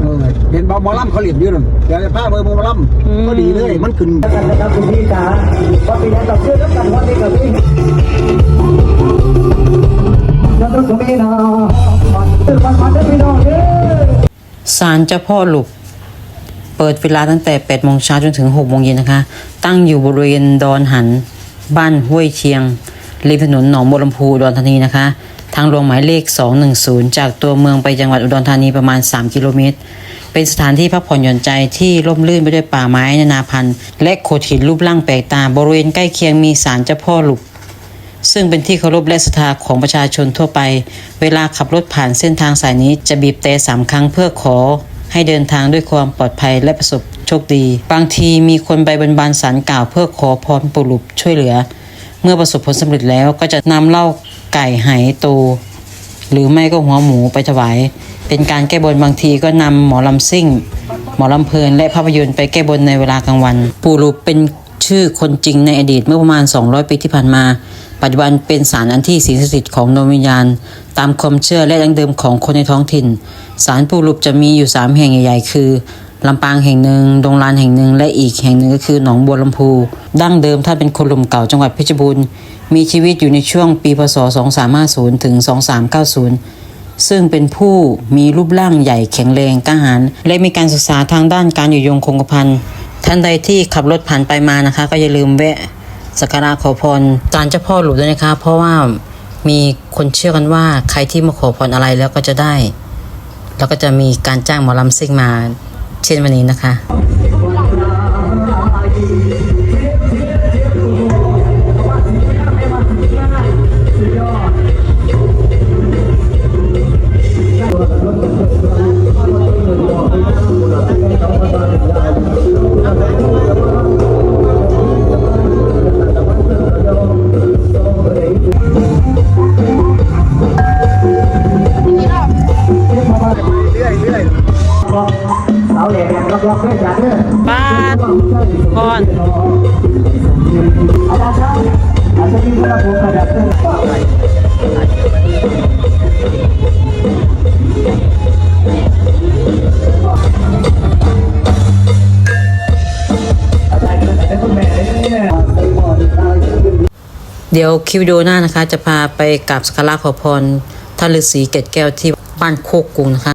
เออเห็นบอหมอลำเขาเหลี่ยมอยู่นั่นเดี๋ยวจะพาไปเบอร์หมอลอืมำก็ดีเลย มันขึ้นนะครับคุณพี่จ๋าว่าเป็นยังกับเชื่อน้ำกันว่าเป็นกับพี่แล้วต้องสมัยนาตื่นมาทานได้พี่น้องเด้อศาลเจ้าพ่อหลุบเปิดเวลาตั้งแต่8โมงเช้าจนถึง6โมงเย็นนะคะ ตั้งอยู่บริเวณดอนหัน บ้านห้วยเชียงริมถนนหนองบัวลำพูอุดรธานีนะคะทางหลวงหมายเลข 210 จากตัวเมืองไปจังหวัดอุดรธานีประมาณ 3 กิโลเมตร เป็นสถานที่พักผ่อนหย่อนใจที่ร่มรื่นไปด้วยป่าไม้นานาพันธุ์ และโขดหินรูปร่างแปลกตา บริเวณใกล้เคียงมีศาลเจ้าพ่อหลุบซึ่งเป็นที่เคารพและศรัทธาของประชาชนทั่วไป เวลาขับรถผ่านเส้นทางสายนี้จะบีบแต่สามครั้งเพื่อขอ ให้เดินทางด้วยความปลอดภัยและประสบโชคดี บางทีมีคนไปบนบานสารกล่าวเพื่อขอพรปู่หลุบช่วยเหลือ เมื่อประสบผลสำเร็จแล้วก็จะนำเล้า ไก่ไหโต หรือไม่ก็หัวหมูไปถวาย เป็นการแก้บนบางทีก็นำหมอลำซิ่ง หมอลำเพลินและภาพยนตร์ไปแก้บนในเวลากลางวัน ปู่หลุบเป็นชื่อคนจริงในอดีตเมื่อประมาณ 200 ปีที่ผ่านมา ปัจจุบันเป็นศาลอันที่สิงสถิตของดวงวิญญาณ ตามความเชื่อและดั้งเดิมของคนในท้องถิ่นศาลปู่หลุบจะมีอยู่ 3 แห่งใหญ่ๆ คือ ลำปางแห่งหนึ่งดงลานแห่งหนึ่ง และอีกแห่งหนึ่งก็คือหนองบัวลำพู ดั้งเดิมท่านเป็นคนหลุมเก่าจังหวัดเพชรบูรณ์ มีชีวิตอยู่ในช่วงปีพศ 2350 ถึง 2390 ซึ่งเป็นผู้มีรูปร่างใหญ่แข็งแรงกล้าหาญและมีการศึกษาทางด้านการอยู่ยงคงกระพันท่านใดที่ขับรถผ่านไปมานะคะ ก็อย่าลืมแวะสักการะขอพรศาลเจ้าพ่อหลุดด้วยนะคะ เพราะว่ามีคนเชื่อกันว่าใครที่มาขอพรอะไรแล้วก็จะได้ แล้วก็จะมีการจ้างหมอลำซิ่งมา เช่นวันนี้นะคะ มิกระดับเด้ออาจารย์เป็นคุณแม่เนี่ยเดี๋ยวคลิปวิดีโอหน้านะคะ จะพาไปกราบสักการะขอพรท่านฤาษีเกตแก้วที่บ้านโคกกุงนะคะ